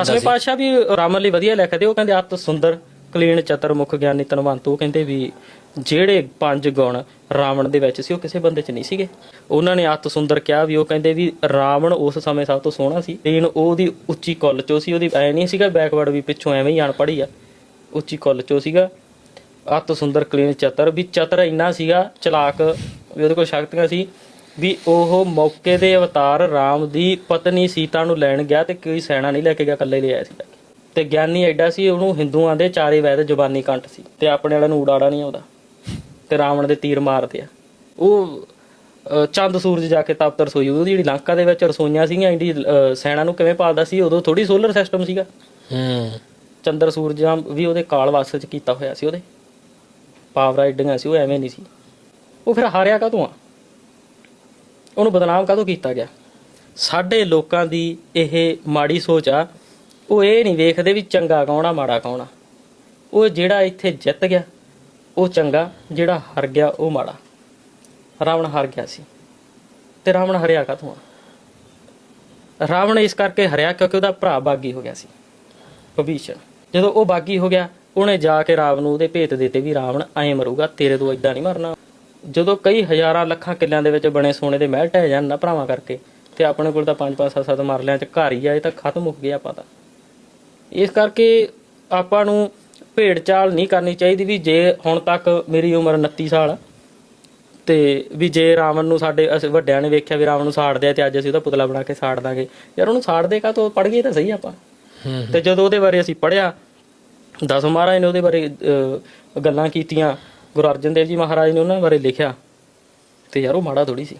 ਦਸਵੇਂ ਪਾਤਸ਼ਾਹ ਵੀ ਰਾਮਨ ਲਈ ਵਧੀਆ ਲਿਖਦੇ ਉਹ ਕਹਿੰਦੇ ਅਤ ਸੁੰਦਰ ਕਲੀਨ ਚਤਰ ਮੁਖ ਗਿਆਨੀ ਤਨਵੰਤ ਉਹ ਕਹਿੰਦੇ ਵੀ ਜਿਹੜੇ ਪੰਜ ਗੁਣ ਰਾਵਣ ਦੇ ਵਿੱਚ ਸੀ ਉਹ ਕਿਸੇ ਬੰਦੇ 'ਚ ਨਹੀਂ ਸੀਗੇ। ਉਹਨਾਂ ਨੇ ਅਤ ਸੁੰਦਰ ਕਿਹਾ ਵੀ ਉਹ ਕਹਿੰਦੇ ਵੀ ਰਾਵਣ ਉਸ ਸਮੇਂ ਸਭ ਤੋਂ ਸੋਹਣਾ ਸੀ ਲੇਕਿਨ ਉਹਦੀ ਉੱਚੀ ਕੁੱਲ ਚੋ ਸੀ ਉਹਦੀ ਐ ਨਹੀਂ ਸੀਗਾ ਬੈਕਵਰਡ ਵੀ ਪਿੱਛੋਂ ਐਵੇਂ ਹੀ ਆਣ ਪੜੀ ਆ ਉੱਚੀ ਕੁੱਲ ਚੋ ਸੀਗਾ। ਅਤ ਸੁੰਦਰ ਕਲੀਨ ਚਤਰ ਵੀ ਚਤਰ ਇੰਨਾ ਸੀਗਾ ਚਲਾਕ ਵੀ ਉਹਦੇ ਕੋਲ ਸ਼ਕਤੀਆਂ ਸੀ ਵੀ ਉਹ ਮੌਕੇ ਦੇ ਅਵਤਾਰ ਰਾਮ ਦੀ ਪਤਨੀ ਸੀਤਾ ਨੂੰ ਲੈਣ ਗਿਆ ਤੇ ਕੋਈ ਸੈਨਾ ਨਹੀਂ ਲੈ ਕੇ ਗਿਆ ਇਕੱਲੇ ਲੈ ਆਇਆ ਸੀ ਤੇ ਗਿਆਨੀ ਐਡਾ ਸੀ ਉਹਨੂੰ ਹਿੰਦੂਆਂ ਦੇ ਚਾਰੇ ਵੈਦ ਜ਼ੁਬਾਨੀ ਕੰਠ ਸੀ ਤੇ ਆਪਣੇ ਵਾਲਿਆਂ ਨੂੰ ਉਡਾੜਾ ਨਹੀਂ ਆਉਂਦਾ। ਤੇ ਰਾਵਣ ਦੇ ਤੀਰ ਮਾਰਦੇ ਆ। ਉਹ ਚੰਦ ਸੂਰਜ ਜਾ ਕੇ ਤਪਤ ਰਸੋਈ ਉਹਦੀ ਜਿਹੜੀ ਲੰਕਾ ਦੇ ਵਿੱਚ ਰਸੋਈਆਂ ਸੀਗੀਆਂ ਇੰਡੀ ਸੈਨਾ ਨੂੰ ਕਿਵੇਂ ਪਾਲਦਾ ਸੀ ਉਦੋਂ ਥੋੜੀ ਸੋਲਰ ਸਿਸਟਮ ਸੀਗਾ। ਹੂੰ। ਚੰਦਰ ਸੂਰਜਾਂ ਵੀ ਉਹਦੇ ਕਾਲ ਵਾਸਤੇ ਚ ਕੀਤਾ ਹੋਇਆ ਸੀ ਉਹਦੇ। ਪਾਵਰ ਐਡੀਆਂ ਸੀ ਉਹ ਐਵੇਂ ਨਹੀਂ ਸੀ। ਉਹ ਫਿਰ ਹਾਰਿਆ ਕਾਹਤੋਂ ਆ? ਉਹਨੂੰ ਬਦਨਾਮ ਕਦੋਂ ਕੀਤਾ ਗਿਆ? ਸਾਡੇ ਲੋਕਾਂ ਦੀ ਇਹ ਮਾੜੀ ਸੋਚ ਆ, ਉਹ ਇਹ ਨਹੀਂ ਵੇਖਦੇ ਵੀ ਚੰਗਾ ਕੌਣ ਆ, ਮਾੜਾ ਕੌਣ ਆ। ਉਹ ਜਿਹੜਾ ਇੱਥੇ ਜਿੱਤ ਗਿਆ, ਉਹ ਚੰਗਾ, ਜਿਹੜਾ ਹਾਰ ਗਿਆ, ਉਹ ਮਾੜਾ। ਰਾਵਣ ਹਾਰ ਗਿਆ ਸੀ। ਤੇ ਰਾਵਣ ਹਰਿਆ ਕਾਹਤੋਂ ਆ? ਰਾਵਣ ਇਸ ਕਰਕੇ ਹਰਿਆ ਕਿਉਂਕਿ ਉਹਦਾ ਭਰਾ ਬਾਗੀ ਹੋ ਗਿਆ ਸੀ, ਭਵੀਸ਼ਣ। ਜਦੋਂ ਉਹ ਬਾਗੀ ਹੋ ਗਿਆ, ਉਹਨੇ ਜਾ ਕੇ ਰਾਵਣ ਨੂੰ ਉਹਦੇ ਭੇਤ ਦਿੱਤੇ ਵੀ ਰਾਵਣ ਐਂ ਮਰੂਗਾ, ਤੇਰੇ ਤੋਂ ਇਦਾਂ ਨਹੀਂ ਮਰਨਾ। ਜਦੋਂ ਕਈ ਹਜ਼ਾਰਾਂ ਲੱਖਾਂ ਕਿੱਲਿਆਂ ਦੇ ਵਿੱਚ ਬਣੇ ਸੋਨੇ ਦੇ ਮਹਿਲ ਢਹਿ ਜਾਣ ਨਾ ਭਰਾਵਾਂ ਕਰਕੇ ਤੇ ਆਪਣੇ ਕੋਲ ਤਾਂ 5 5 7 7 ਮਰਲਿਆਂ ਚ ਘਰ ਹੀ ਆ ਇਹ ਤਾਂ ਖਤਮ ਹੋ ਗਿਆ ਪਤਾ ਇਸ ਕਰਕੇ ਆਪਾਂ ਨੂੰ ਭੇਡ ਚਾਲ ਨਹੀਂ ਕਰਨੀ ਚਾਹੀਦੀ ਵੀ ਜੇ ਹੁਣ ਤੱਕ ਮੇਰੀ ਉਮਰ 29 ਸਾਲ ਤੇ ਵੀ ਜੇ ਰਾਵਣ ਨੂੰ ਸਾਡੇ ਅਸੀਂ ਵੱਡਿਆਂ ਨੇ ਵੇਖਿਆ ਵੀ ਰਾਵਣ ਨੂੰ ਸਾੜਦੇ ਆ ਤੇ ਅੱਜ ਅਸੀਂ ਉਹਦਾ ਪੁਤਲਾ ਬਣਾ ਕੇ ਸਾੜ ਦਾਂਗੇ। ਯਾਰ ਉਹਨੂੰ ਸਾੜਦੇ ਕਾ ਤੋਂ ਪੜ ਗਏ ਤਾਂ ਸਹੀ ਆਪਾਂ। ਤੇ ਜਦੋਂ ਉਹਦੇ ਬਾਰੇ ਅਸੀਂ ਪੜਿਆ ਦਸ ਮਹਾਰਾਜ ਨੇ ਉਹਦੇ ਬਾਰੇ ਗੱਲਾਂ ਕੀਤੀਆਂ ਗੁਰੂ ਅਰਜਨ ਦੇਵ ਜੀ ਮਹਾਰਾਜ ਨੇ ਉਹਨਾਂ ਬਾਰੇ ਲਿਖਿਆ ਤੇ ਯਾਰ ਉਹ ਮਾੜਾ ਥੋੜੀ ਸੀ।